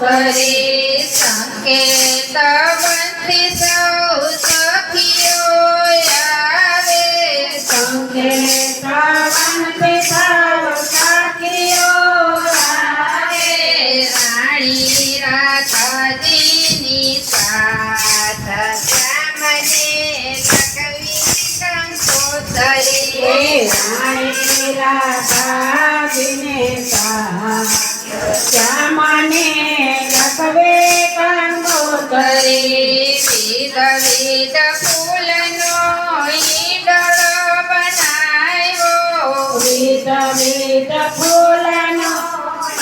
हरे संकेत बंदी सौ सखियो यारे संकेत વિધ વિધ ફૂલનો ઈડળો બનાવ્યો. વિધ વિધ ફૂલનો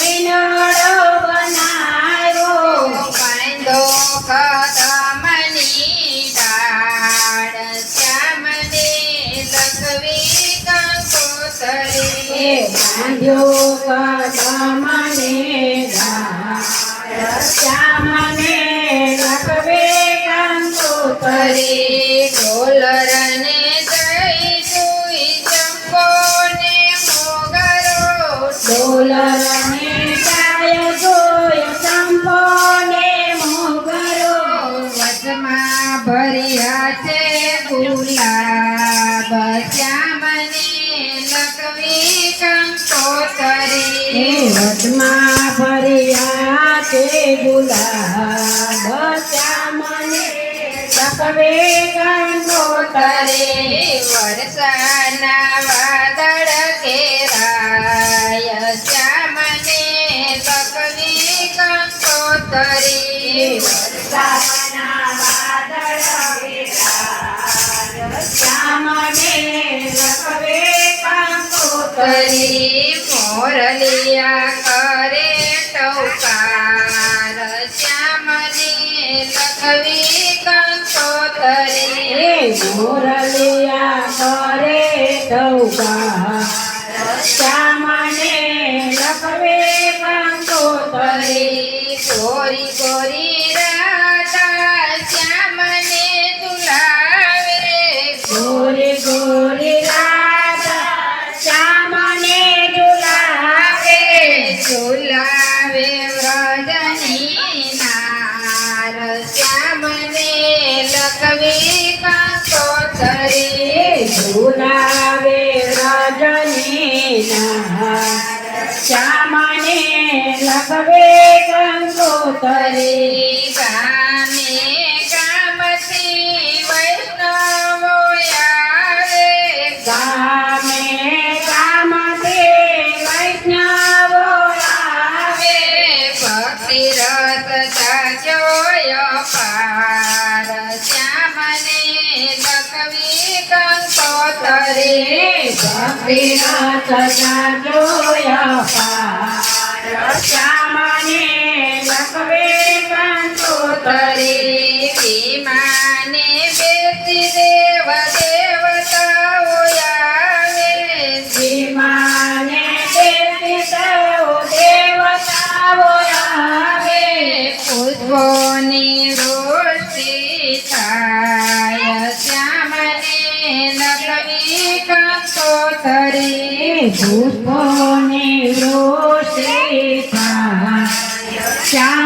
ઈડળો બનાવ્યો. પાંદો કદમની ડાળ શ્યામને લખવી કંકોતરી એ બાંધ્યો કદમને કંકોતરી એ વચમાં ભર્યા તે ગુલાબ શ્યામને લખવે કંકોતરી કરે વરસાદના વાદળ ઘેરાય શ્યામને લખવી કંકોતરી વરસાદના વાદળ લખવી કંકોતરી એ મોરલિયા કરે ટૌકા શ્યામને લખવે કંકોતરી કરી ગોરી ગોરી હરી ગામે ગામથી વૈષ્ણવો આવે. ગામે ગામતે વૈષ્ણવો આવે. ભક્તિ રસ જાગ્યો પાર શ્યામને લખવી કંકોતરી. ભક્તિરસ જોયા પાર શ્યામને ज्ञाने बेती देव देवता ओयाने श्रीमाने बेती देव देवता ओयाने उद्भवनी रोषी छाय श्यामने लगनी कांतो तरी उद्भवनी रोषी छाय श्याम